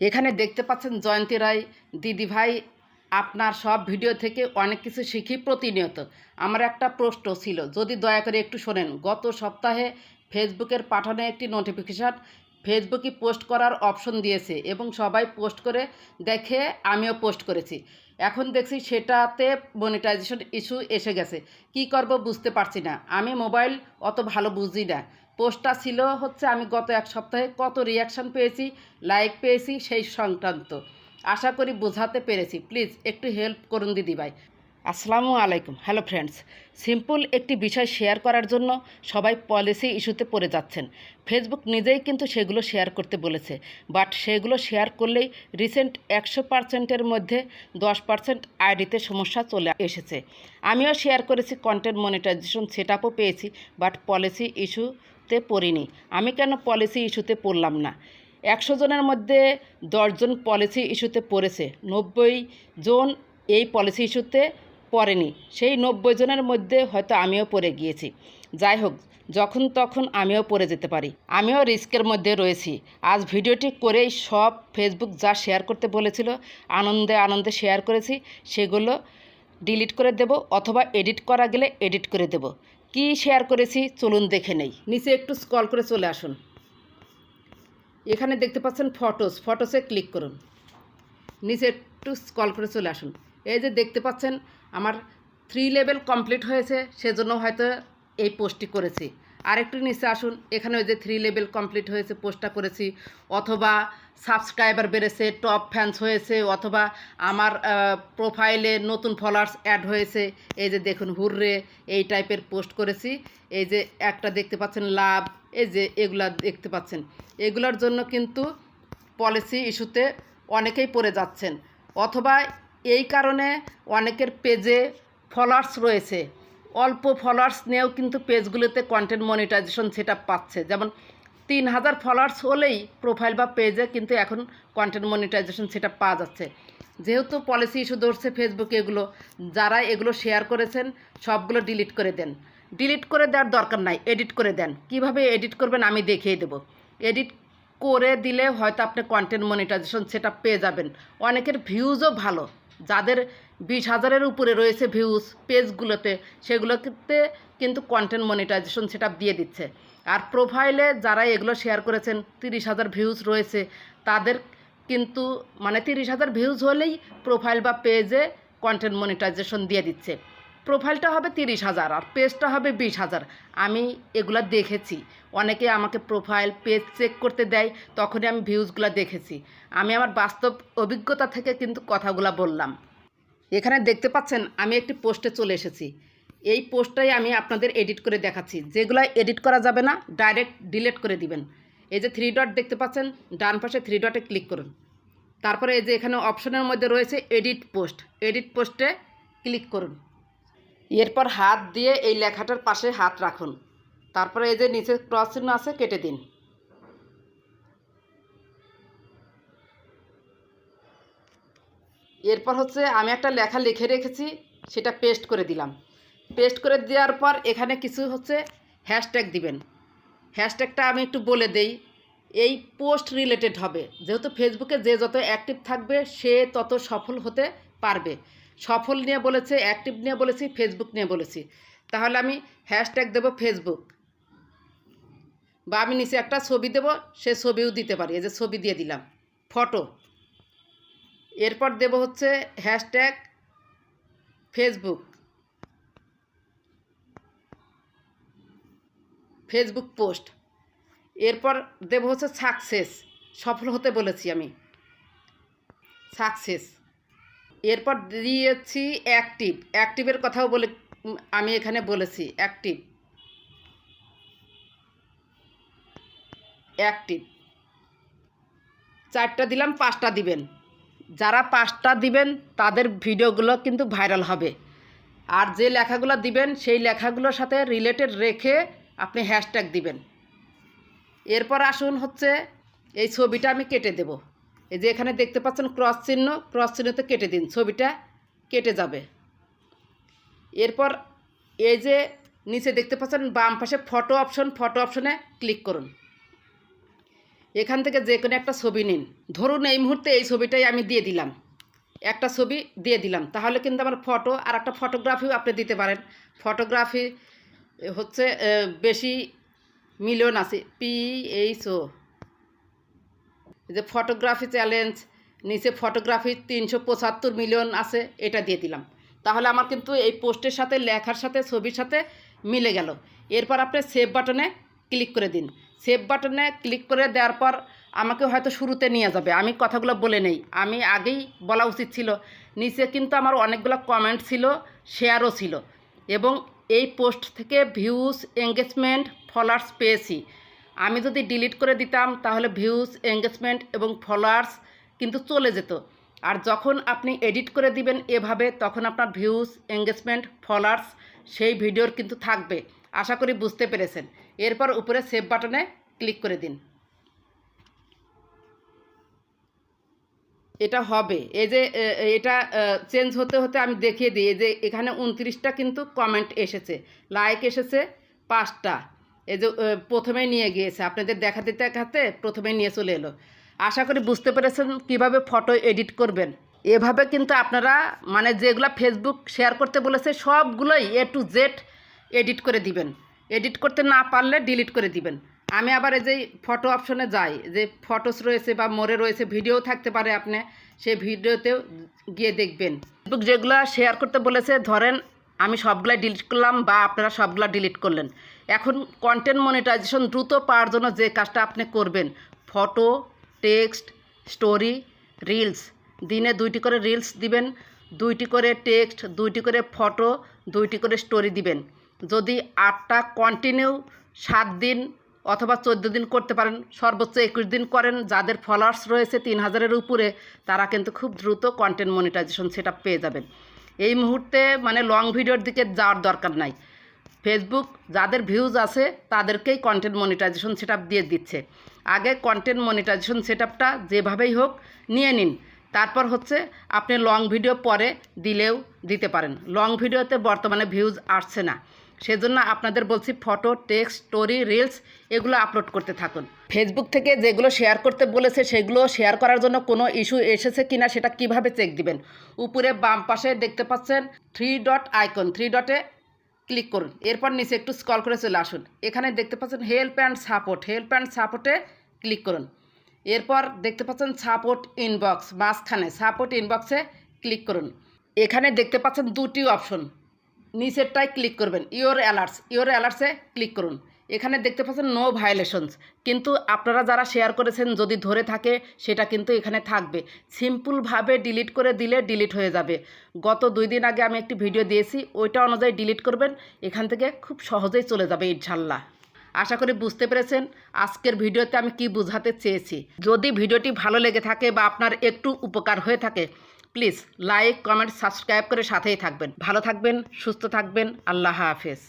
এখানে দেখতে পাচ্ছেন জয়ন্তী রায়। দিদি ভাই, আপনার সব ভিডিও থেকে অনেক কিছু শিখি প্রতিনিয়ত। আমার একটা প্রশ্ন ছিল, যদি দয়া করে একটু শোনেন। গত সপ্তাহে ফেসবুকের পাঠানো একটি নোটিফিকেশান, ফেসবুকে পোস্ট করার অপশন দিয়েছে এবং সবাই পোস্ট করে দেখে আমিও পোস্ট করেছি। এখন দেখছি সেটাতে মনিটাইজেশন ইস্যু এসে গেছে। কি করব বুঝতে পারছি না। আমি মোবাইল অত ভালো বুঝি না। পোস্টটা ছিল হচ্ছে আমি গত এক সপ্তাহে কত রিয়াকশান পেয়েছি লাইক পেয়েছি সেই সংক্রান্ত। আশা করি বোঝাতে পেরেছি। প্লিজ একটু হেল্প করুন দিদি ভাই। আসসালামু আলাইকুম। হ্যালো ফ্রেন্ডস সিম্পল একটি বিষয় শেয়ার করার জন্য সবাই পলিসি ইস্যুতে পড়ে যাচ্ছেন। ফেসবুক নিজেই কিন্তু সেগুলো শেয়ার করতে বলেছে। বাট সেগুলো শেয়ার করলেই রিসেন্ট একশো পার্সেন্টের মধ্যে দশ পার্সেন্ট আইডিতে সমস্যা চলে এসেছে। আমিও শেয়ার করেছি কন্টেন্ট মনিটাইজেশন সেট পেয়েছি। বাট পলিসি ইস্যুতে পড়িনি। আমি কেন পলিসি ইস্যুতে পড়লাম না? একশো জনের মধ্যে দশজন পলিসি ইস্যুতে পড়েছে। নব্বই জন এই পলিসি ইস্যুতে পড়েনি। সেই নব্বই জনের মধ্যে হয়তো আমিও পড়ে গিয়েছি। যাই হোক, যখন তখন আমিও পড়ে যেতে পারি। আমিও রিস্কের মধ্যে রয়েছি। আজ ভিডিওটি করেই সব ফেসবুক যা শেয়ার করতে বলেছিল, আনন্দে আনন্দে শেয়ার করেছি, সেগুলো ডিলিট করে দেব অথবা এডিট করা গেলে এডিট করে দেব। কি শেয়ার করেছি চলুন দেখে নেই। নিচে একটু স্কল করে চলে আসুন। এখানে দেখতে পাচ্ছেন ফটোস ফটোসে ক্লিক করুন। নিচে একটু স্কল করে চলে আসুন। এই যে দেখতে পাচ্ছেন, আমার থ্রি লেভেল কমপ্লিট হয়েছে, সেজন্য হয়তো এই পোস্টটি করেছি। আর একটু নিচে আসুন, এখানে ওই যে থ্রি লেভেল কমপ্লিট হয়েছে পোস্টটা করেছি। অথবা সাবস্ক্রাইবার বেড়েছে টপ ফ্যান্স হয়েছে, অথবা আমার প্রোফাইলে নতুন ফলোয়ার্স অ্যাড হয়েছে। এই যে দেখুন, হুররে, এই টাইপের পোস্ট করেছি। এই যে একটা দেখতে পাচ্ছেন, লাভ, এই যে এগুলা দেখতে পাচ্ছেন। এগুলোর জন্য কিন্তু পলিসি ইস্যুতে অনেকেই পড়ে যাচ্ছেন। অথবা এই কারণে অনেকের পেজে ফলোয়ার্স রয়েছে। অল্প ফলোয়ার্স নিয়েও কিন্তু পেজগুলোতে কন্টেন্ট মনিটাইজেশন সেটা পাচ্ছে। যেমন তিন হাজার ফলোয়ার্স হলেই প্রোফাইল বা পেজে কিন্তু এখন কন্টেন্ট মনিটাইজেশন সেটা পাওয়া যাচ্ছে। যেহেতু পলিসি ইস্যু ধরছে ফেসবুকে এগুলো, যারা এগুলো শেয়ার করেছেন, সবগুলো ডিলিট করে দেন। ডিলিট করে দেওয়ার দরকার নাই এডিট করে দেন। কীভাবে এডিট করবেন আমি দেখিয়ে দেবো। এডিট করে দিলে হয়তো আপনি কন্টেন্ট মনিটাইজেশন সেটা পেয়ে যাবেন। অনেকের ভিউজও ভালো। যাদের বিশ হাজারের উপরে রয়েছে ভিউজ পেজগুলোতে, সেগুলোতে কিন্তু কন্টেন্ট মনিটাইজেশন সেটা দিয়ে দিচ্ছে। আর প্রোফাইলে যারা এগুলো শেয়ার করেছেন, তিরিশ হাজার ভিউজ রয়েছে, তাদের কিন্তু মানে তিরিশ হাজার ভিউজ হলেই প্রোফাইল বা পেজে কন্টেন্ট মনিটাইজেশন দিয়ে দিচ্ছে। প্রোফাইলটা হবে তিরিশ হাজার আর পেজটা হবে বিশ হাজার। আমি এগুলা দেখেছি। অনেকে আমাকে প্রোফাইল পেজ চেক করতে দেয়, তখনই আমি ভিউজগুলো দেখেছি। আমি আমার বাস্তব অভিজ্ঞতা থেকে কিন্তু কথাগুলো বললাম। এখানে দেখতে পাচ্ছেন, আমি একটি পোস্টে চলে এসেছি। এই পোস্টটাই আমি আপনাদের এডিট করে দেখাচ্ছি। যেগুলো এডিট করা যাবে না ডাইরেক্ট ডিলিট করে দিবেন। এই যে থ্রি ডট দেখতে পাচ্ছেন, ডান পাশে থ্রি ডটে ক্লিক করুন। তারপরে এই যে এখানে অপশনের মধ্যে রয়েছে এডিট পোস্ট এডিট পোস্টে ক্লিক করুন। এরপর হাত দিয়ে এই লেখাটার পাশে হাত রাখুন। তারপরে এই যে নিচে ক্রস চিহ্ন আছে, কেটে দিন। এরপর হচ্ছে আমি একটা লেখা লিখে রেখেছি, সেটা পেস্ট করে দিলাম। পেস্ট করে দেওয়ার পর এখানে কিছু হচ্ছে হ্যাশট্যাগ দিবেন। হ্যাশট্যাগটা আমি একটু বলে দেই, এই পোস্ট রিলেটেড হবে। যেহেতু ফেসবুকে যে যত অ্যাক্টিভ থাকবে, সে তত সফল হতে পারবে। সফল নিয়ে বলেছে অ্যাক্টিভ নিয়ে বলেছি ফেসবুক নিয়ে বলেছি। তাহলে আমি হ্যাশট্যাগ দেবো ফেসবুক বা আমি নিচে একটা ছবি দেব, সে ছবিও দিতে পারি। এই যে ছবি দিয়ে দিলাম। ফটো এরপর দেব হচ্ছে হ্যাশট্যাগ ফেসবুক ফেসবুক পোস্ট এরপর দেব হচ্ছে সাকসেস সফল হতে বলেছি আমি। সাকসেস এরপর দিয়েছি অ্যাক্টিভ অ্যাক্টিভের কথাও বলে আমি এখানে বলেছি অ্যাক্টিভ অ্যাক্টিভ চারটা দিলাম, পাঁচটা দিবেন। যারা পাঁচটা দিবেন, তাদের ভিডিওগুলো কিন্তু ভাইরাল হবে। আর যে লেখাগুলো দিবেন, সেই লেখাগুলোর সাথে রিলেটেড রেখে আপনি হ্যাশট্যাগ দিবেন। এরপর আসুন হচ্ছে, এই ছবিটা আমি কেটে দেব। এই যে এখানে দেখতে পাচ্ছেন ক্রস চিহ্ন ক্রস চিহ্নতে কেটে দিন, ছবিটা কেটে যাবে। এরপর এই যে নিচে দেখতে পাচ্ছেন বাম পাশে ফটো অপশন ফটো অপশনে ক্লিক করুন। এখান থেকে যে কোনো একটা ছবি নিন। ধরুন এই মুহূর্তে এই ছবিটাই আমি দিয়ে দিলাম। একটা ছবি দিয়ে দিলাম। তাহলে কিন্তু আমার ফটো আর একটা ফটোগ্রাফিও আপনি দিতে পারেন। ফটোগ্রাফি হচ্ছে বেশি মিলিয়ন আছে পি এইচ ও যে ফটোগ্রাফি চ্যালেঞ্জ নিচে ফটোগ্রাফি তিনশো পঁচাত্তর মিলিয়ন আছে, এটা দিয়ে দিলাম। তাহলে আমার কিন্তু এই পোস্টের সাথে, লেখার সাথে, ছবির সাথে মিলে গেল। এরপর আপনি সেভ বাটনে ক্লিক করে দিন। সেভ বাটনে ক্লিক করে দেওয়ার পর আমাকে হয়তো শুরুতে নিয়ে যাবে। আমি কথাগুলো বলে নেই। আমি আগেই বলা উচিত ছিল। নিচে কিন্তু আমার অনেকগুলো কমেন্ট ছিল শেয়ারও ছিল। এবং এই পোস্ট থেকে ভিউজ এঙ্গেজমেন্ট ফলোয়ার্স পেয়েছি। আমি যদি ডিলিট করে দিতাম, তাহলে ভিউজ এঙ্গেজমেন্ট এবং ফলোয়ার্স কিন্তু চলে যেত। আর যখন আপনি এডিট করে দিবেন এভাবে, তখন আপনার ভিউজ এঙ্গেজমেন্ট ফলোয়ার্স সেই ভিডিওর কিন্তু থাকবে। আশা করি বুঝতে পেরেছেন। এরপর উপরে সেভ বাটনে ক্লিক করে দিন। এটা হবে। এই যে এটা চেঞ্জ হতে হতে আমি দেখিয়ে দিই। যে, এখানে উনত্রিশটা কিন্তু কমেন্ট এসেছে। লাইক এসেছে পাঁচটা। এই যে এ, প্রথমেই নিয়ে গিয়েছে। আপনাদের দেখাতে দেখাতে প্রথমেই নিয়ে চলে এলো। আশা করি বুঝতে পেরেছেন কীভাবে ফটো এডিট করবেন। এভাবে কিন্তু আপনারা মানে যেগুলো ফেসবুক শেয়ার করতে বলেছে সবগুলোই এ টু জেড এডিট করে দিবেন। এডিট করতে না পারলে ডিলিট করে দিবেন। আমি আবার এই যে ফটো অপশনে যাই যে ফটোস রয়েছে বা মোড়ে রয়েছে ভিডিও থাকতে পারে আপনি সেই ভিডিওতেও গিয়ে দেখবেন। ফেসবুক যেগুলো শেয়ার করতে বলেছে ধরেন আমি সবগুলা ডিলিট করলাম বা আপনারা সবগুলা ডিলিট করলেন। এখন কন্টেন্ট মনিটাইজেশন দ্রুত পাওয়ার জন্য যে কাজটা আপনি করবেন ফটো টেক্সট স্টোরি রিলস দিনে দুইটি করে রিলস দিবেন, দুইটি করে টেক্সট দুইটি করে ফটো দুইটি করে স্টোরি দিবেন। যদি আটটা কন্টিনিউ সাত দিন অথবা চোদ্দ দিন করতে পারেন, সর্বোচ্চ একুশ দিন করেন, যাদের ফলোয়ার্স রয়েছে তিন হাজারের উপরে, তারা কিন্তু খুব দ্রুত কন্টেন্ট মনিটাইজেশন সেটা পেয়ে যাবেন। এই মুহূর্তে মানে লং ভিডিওর দিকে যাওয়ার দরকার নাই। ফেসবুক যাদের ভিউজ আছে, তাদেরকেই কন্টেন্ট মনিটাইজেশন সেট দিয়ে দিচ্ছে। আগে কন্টেন্ট মনিটাইজেশন সেট যেভাবেই হোক, নিয়ে নিন। তারপর হচ্ছে আপনি লং ভিডিও পরে দিলেও দিতে পারেন। লং ভিডিওতে বর্তমানে ভিউজ আসছে না। সেজন্য আপনাদের বলছি ফটো, টেক্সট, স্টোরি, রিলস এগুলো আপলোড করতে থাকুন। ফেসবুক থেকে যেগুলো শেয়ার করতে বলেছে সেগুলো শেয়ার করার জন্য কোনো ইস্যু এসেছে কিনা সেটা কীভাবে চেক দিবেন? উপরে বাম পাশে দেখতে পাচ্ছেন থ্রি ডট আইকন থ্রি ডটে ক্লিক করুন। এরপর নিচে একটু স্কল করে চলে আসুন। এখানে দেখতে পাচ্ছেন help and support help and সাপোর্টে ক্লিক করুন। এরপর দেখতে পাচ্ছেন সাপোর্ট ইনবক্স মাঝখানে সাপোর্ট ইনবক্সে ক্লিক করুন। এখানে দেখতে পাচ্ছেন দুটি অপশন নিচেরটায় ক্লিক করবেন। ইওর অ্যালার্টস ইওর অ্যালার্টসে ক্লিক করুন। এখানে দেখতে পাচ্ছেন নো ভায়োলেশনস কিন্তু আপনারা যারা শেয়ার করেছেন, যদি ধরে থাকে, সেটা কিন্তু এখানে থাকবে। সিম্পলভাবে ডিলিট করে দিলে ডিলিট হয়ে যাবে। গত দুই দিন আগে আমি একটি ভিডিও দিয়েছি, ওইটা অনুযায়ী ডিলিট করবেন। এখান থেকে খুব সহজেই চলে যাবে ইনশাল্লাহ আশা করি বুঝতে পেরেছেন আজকের ভিডিওতে আমি কি বোঝাতে চেয়েছি। যদি ভিডিওটি ভালো লেগে থাকে বা আপনার একটু উপকার হয়ে থাকে প্লিজ লাইক কমেন্ট সাবস্ক্রাইব করে সাথেই থাকবেন। ভালো থাকবেন সুস্থ থাকবেন আল্লাহ হাফেজ।